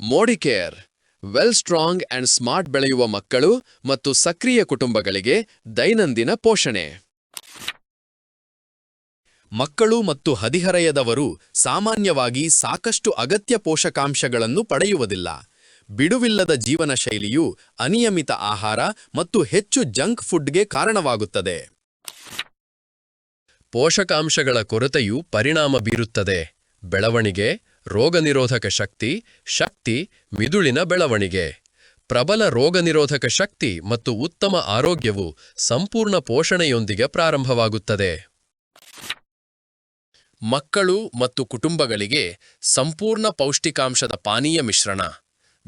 Modicare well strong and smart ಬೆಳೆಯುವ ಮಕ್ಕಳು ಮತ್ತು ಸಕ್ರಿಯ ಕುಟುಂಬಗಳಿಗೆ ದೈನಂದಿನ ಪೋಷಣೆ. ಮಕ್ಕಳು ಮತ್ತು ಹದಿಹರೆಯದವರು ಸಾಮಾನ್ಯವಾಗಿ ಸಾಕಷ್ಟು ಅಗತ್ಯ ಪೋಷಕಾಂಶಗಳನ್ನು ಪಡೆಯುವುದಿಲ್ಲ. ಬಿಡುವಿಲ್ಲದ ಜೀವನ ಶೈಲಿಯು ಅನಿಯಮಿತ ಆಹಾರ ಮತ್ತು ಹೆಚ್ಚು ಜಂಕ್ ಫುಡ್ಗೆ ಕಾರಣವಾಗುತ್ತದೆ. ಪೋಷಕಾಂಶಗಳ ಕೊರತೆಯು ಪರಿಣಾಮ ಬೀರುತ್ತದೆ. ಬೆಳವಣಿಗೆ ರೋಗನಿರೋಧಕ ಶಕ್ತಿ ಶಕ್ತಿ, ಮಿದುಳಿನ ಬೆಳವಣಿಗೆ. ಪ್ರಬಲ ರೋಗನಿರೋಧಕ ಶಕ್ತಿ ಮತ್ತು ಉತ್ತಮ ಆರೋಗ್ಯವು ಸಂಪೂರ್ಣ ಪೋಷಣೆಯೊಂದಿಗೆ ಪ್ರಾರಂಭವಾಗುತ್ತದೆ. ಮಕ್ಕಳು ಮತ್ತು ಕುಟುಂಬಗಳಿಗೆ ಸಂಪೂರ್ಣ ಪೌಷ್ಟಿಕಾಂಶದ ಪಾನೀಯ ಮಿಶ್ರಣ.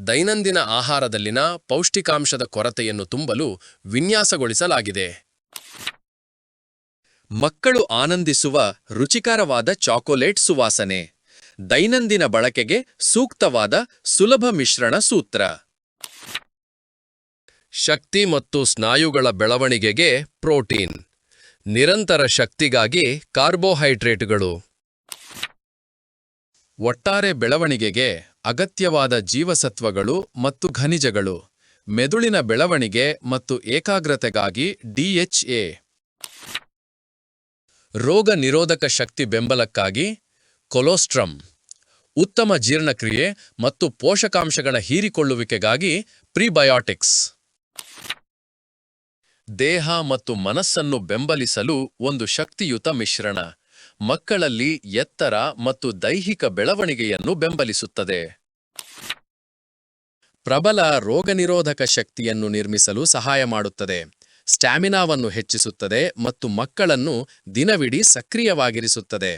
ದೈನಂದಿನ ಆಹಾರದಲ್ಲಿನ ಪೌಷ್ಟಿಕಾಂಶದ ಕೊರತೆಯನ್ನು ತುಂಬಲು ವಿನ್ಯಾಸಗೊಳಿಸಲಾಗಿದೆ. ಮಕ್ಕಳು ಆನಂದಿಸುವ ರುಚಿಕರವಾದ ಚಾಕೊಲೇಟ್ ಸುವಾಸನೆ. ದೈನಂದಿನ ಬಳಕೆಗೆ ಸೂಕ್ತವಾದ ಸುಲಭ ಮಿಶ್ರಣ ಸೂತ್ರ. ಶಕ್ತಿ ಮತ್ತು ಸ್ನಾಯುಗಳ ಬೆಳವಣಿಗೆಗೆ ಪ್ರೋಟೀನ್. ನಿರಂತರ ಶಕ್ತಿಗಾಗಿ ಕಾರ್ಬೋಹೈಡ್ರೇಟ್ಗಳು. ಒಟ್ಟಾರೆ ಬೆಳವಣಿಗೆಗೆ ಅಗತ್ಯವಾದ ಜೀವಸತ್ವಗಳು ಮತ್ತು ಖನಿಜಗಳು. ಮೆದುಳಿನ ಬೆಳವಣಿಗೆ ಮತ್ತು ಏಕಾಗ್ರತೆಗಾಗಿ ಡಿಎಚ್ಎ ರೋಗ ನಿರೋಧಕ ಶಕ್ತಿ ಬೆಂಬಲಕ್ಕಾಗಿ ಕೊಲೋಸ್ಟ್ರಮ್, ಉತ್ತಮ ಜೀರ್ಣಕ್ರಿಯೆ ಮತ್ತು ಪೋಷಕಾಂಶಗಳ ಹೀರಿಕೊಳ್ಳುವಿಕೆಗಾಗಿ ಪ್ರಿಬಯೋಟಿಕ್ಸ್. ದೇಹ ಮತ್ತು ಮನಸ್ಸನ್ನು ಬೆಂಬಲಿಸಲು ಒಂದು ಶಕ್ತಿಯುತ ಮಿಶ್ರಣ, ಮಕ್ಕಳಲ್ಲಿ ಎತ್ತರ ಮತ್ತು ದೈಹಿಕ ಬೆಳವಣಿಗೆಯನ್ನು ಬೆಂಬಲಿಸುತ್ತದೆ. ಪ್ರಬಲ ರೋಗನಿರೋಧಕ ಶಕ್ತಿಯನ್ನು ನಿರ್ಮಿಸಲು ಸಹಾಯ ಮಾಡುತ್ತದೆ, ಸ್ಟ್ಯಾಮಿನಾವನ್ನು ಹೆಚ್ಚಿಸುತ್ತದೆ ಮತ್ತು ಮಕ್ಕಳನ್ನು ದಿನವಿಡೀ ಸಕ್ರಿಯವಾಗಿರಿಸುತ್ತದೆ.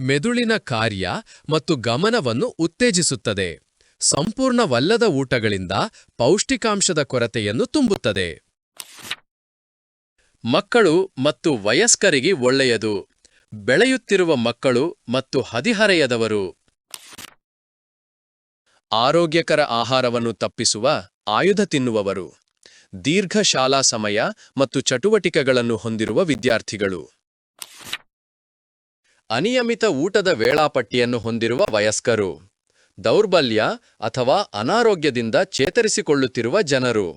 ಮೆದುಳಿನ ಕಾರ್ಯ ಮತ್ತು ಗಮನವನ್ನು ಉತ್ತೇಜಿಸುತ್ತದೆ. ಸಂಪೂರ್ಣವಲ್ಲದ ಊಟಗಳಿಂದ ಪೌಷ್ಟಿಕಾಂಶದ ಕೊರತೆಯನ್ನು ತುಂಬುತ್ತದೆ. ಮಕ್ಕಳು ಮತ್ತು ವಯಸ್ಕರಿಗೆ ಒಳ್ಳೆಯದು. ಬೆಳೆಯುತ್ತಿರುವ ಮಕ್ಕಳು ಮತ್ತು ಹದಿಹರೆಯದವರು. ಆರೋಗ್ಯಕರ ಆಹಾರವನ್ನು ತಪ್ಪಿಸುವ, ಆಯುಧ ತಿನ್ನುವವರು. ದೀರ್ಘ ಶಾಲಾ ಸಮಯ ಮತ್ತು ಚಟುವಟಿಕೆಗಳನ್ನು ಹೊಂದಿರುವ ವಿದ್ಯಾರ್ಥಿಗಳು. ಅನಿಯಮಿತ ಊಟದ ವೇಳಾಪಟ್ಟಿಯನ್ನು ಹೊಂದಿರುವ ವಯಸ್ಕರು, ದೌರ್ಬಲ್ಯ ಅಥವಾ ಅನಾರೋಗ್ಯದಿಂದ ಚೇತರಿಸಿಕೊಳ್ಳುತ್ತಿರುವ ಜನರು.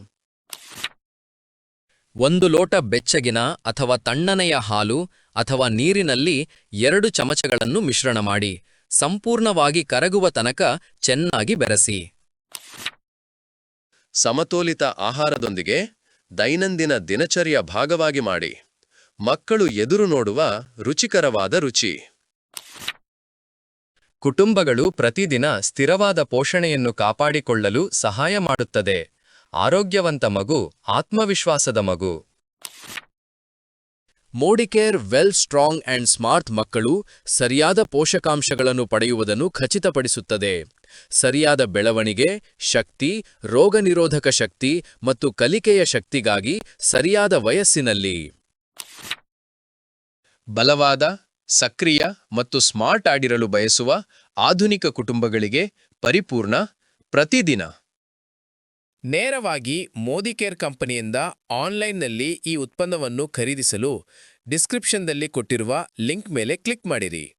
ಒಂದು ಲೋಟ ಬೆಚ್ಚಗಿನ ಅಥವಾ ತಣ್ಣನೆಯ ಹಾಲು ಅಥವಾ ನೀರಿನಲ್ಲಿ ಎರಡು ಚಮಚಗಳನ್ನು ಮಿಶ್ರಣ ಮಾಡಿ, ಸಂಪೂರ್ಣವಾಗಿ ಕರಗುವ ತನಕ ಚೆನ್ನಾಗಿ ಬೆರೆಸಿ. ಸಮತೋಲಿತ ಆಹಾರದೊಂದಿಗೆ ದೈನಂದಿನ ದಿನಚರಿಯ ಭಾಗವಾಗಿ ಮಾಡಿ. ಮಕ್ಕಳು ಎದುರು ನೋಡುವ ರುಚಿಕರವಾದ ರುಚಿ. ಕುಟುಂಬಗಳು ಪ್ರತಿದಿನ ಸ್ಥಿರವಾದ ಪೋಷಣೆಯನ್ನು ಕಾಪಾಡಿಕೊಳ್ಳಲು ಸಹಾಯ ಮಾಡುತ್ತದೆ. ಆರೋಗ್ಯವಂತ ಮಗು ಆತ್ಮವಿಶ್ವಾಸದ ಮಗು. Modicare well strong and smart ಮಕ್ಕಳು ಸರಿಯಾದ ಪೋಷಕಾಂಶಗಳನ್ನು ಪಡೆಯುವುದನ್ನು ಖಚಿತಪಡಿಸುತ್ತದೆ. ಸರಿಯಾದ ಬೆಳವಣಿಗೆ, ಶಕ್ತಿ, ರೋಗನಿರೋಧಕ ಶಕ್ತಿ ಮತ್ತು ಕಲಿಕೆಯ ಶಕ್ತಿಗಾಗಿ ಸರಿಯಾದ ವಯಸ್ಸಿನಲ್ಲಿ. ಬಲವಾದ, ಸಕ್ರಿಯ ಮತ್ತು ಸ್ಮಾರ್ಟ್ ಆಗಿರಲು ಬಯಸುವ ಆಧುನಿಕ ಕುಟುಂಬಗಳಿಗೆ ಪರಿಪೂರ್ಣ ಪ್ರತಿದಿನ. ನೇರವಾಗಿ ಮೋದಿ ಕೇರ್ ಕಂಪನಿಯಿಂದ ಆನ್ಲೈನ್ನಲ್ಲಿ ಈ ಉತ್ಪನ್ನವನ್ನು ಖರೀದಿಸಲು ಡಿಸ್ಕ್ರಿಪ್ಷನ್ದಲ್ಲಿ ಕೊಟ್ಟಿರುವ ಲಿಂಕ್ ಮೇಲೆ ಕ್ಲಿಕ್ ಮಾಡಿರಿ.